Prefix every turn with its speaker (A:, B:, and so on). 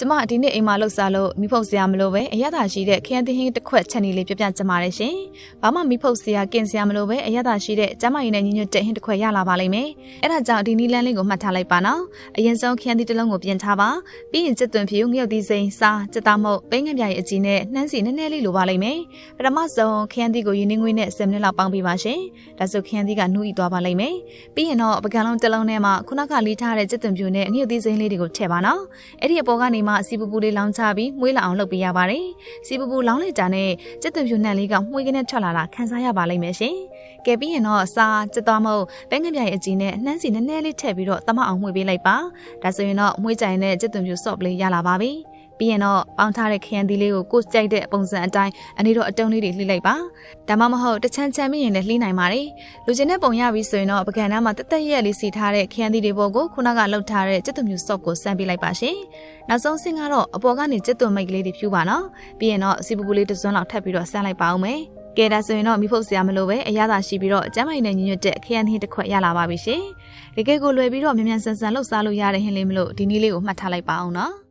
A: ကျမဒီနေ့အိမ်မှာလှုပ်ရှားလို့မိဖုတ်စရာမလိုပဲအရသာရှိတဲ့ခရမ်းသင်းဟင်းတစ်ခွက်ချက်နေလေးပြပြကြမှာတယ်ရှင်။ဘာမှမိဖုတ်စရာကင်စရာမလိုပဲအရသာရှိတဲ့ကျမရည်နဲ့ညီညွတ်တဲ့ဟင်းတစ်ခွက်ရလာပါလိမ့်မယ်။အဲ့ဒါကြောင့်ဒီနီလန်းလေးကိုမှတ်ထားလိုက်ပါနော်။အရင်ဆုံးခရမ်းသီးတစ်လုံးကိုပြင်ထားပါ။ပြီးရင်စစ်သွင်းဖြူငရုတ်သီးစိမ်းစားစက်သားမုတ်ပိန်းငပြားရဲ့အကြီးနဲ့နှမ်းစီနည်းနည်းလေးလိုပါလိမ့်မယ်။ပထမဆုံးခရမ်းသီးကိုရင်းနှီးငွေးနဲ့10မိနစ်လောက်ပေါင်းပေးပါရှင်။ဒါဆိုခရမ်းသီးကနူးဤသွားပါလိမ့်မယ်။ပြီးရင်တော့ပကံလုံးတစ်လုံးထဲမှာခုနကလေးထားတဲ့စစ်သွင်းဖြူနဲ့ငရုတ်သီးစိမ်းလေးတွေကိုထည့်ပါနော်။အဲ့ဒီအပေါ်ကနေမှစီပူပူလေးလောင်းချပြီးမွေးလာအောင်လုပ်ပေးရပါတယ်။စီပူပူလောင်းလိုက်တာနဲ့စစ်သွင်းဖြူနှံလေးကမှွေးကနေထွက်လာတာခန်းစားရပါလိမ့်မယ်ရှင်။ကဲပြီးရင်တော့စားစစ်သွားမဟုတ်ပဲငပြရဲ့အကြီးနဲ့နှမ်းစီနည်းနည်းလေးထည့်ပြီးတော့တမအောင်မှွေးပေးလိုက်ပါ။ဒါဆိုရင်တော့မှွေးကြိုင်နဲ့စစ်သွင်းဖြူဆော့ပလေးရလာပါပြီ။ ပြီးရင်တော့ပေါင်းထားတဲ့ခရမ်းသီးလေးကိုကိုယ်ကြိုက်တဲ့ပုံစံအတိုင်းအနေတော့အတုံးလေးတွေလှိလိုက်ပါဒါမှမဟုတ်တချမ်းချမ်းမိရင်လည်းလှိနိုင်ပါတယ်လူချင်းတဲ့ပုံရပြီဆိုရင်တော့ပကံထဲမှာတက်တက်ရက်လေးစီထားတဲ့ခရမ်းသီးတွေပေါ်ကိုခုနကလှုပ်ထားတဲ့ကျက်သွမြူဆော့ကိုစမ်းပေးလိုက်ပါရှင်နောက်ဆုံးဆင်းကတော့အပေါ်ကနေကျက်သွမိတ်ကလေးတွေဖြူပါနော်ပြီးရင်တော့စီပူပူလေးတစ်စွန်းလောက်ထပ်ပြီးတော့ဆမ်းလိုက်ပါအောင်မယ်ကဲဒါဆိုရင်တော့မိဖုတ်စရာမလိုပဲအရသာရှိပြီးတော့အကျမ်းမိုင်နဲ့ညညွတ်တဲ့ခရမ်းသီးတစ်ခွက်ရလာပါပြီရှင်တကယ်ကိုလွယ်ပြီးတော့မြန်မြန်ဆန်ဆန်လှုပ်ရှားလို့ရတဲ့ဟင်းလေးမလို့ဒီနည်းလေးကိုမှတ်ထားလိုက်ပါအောင်နော်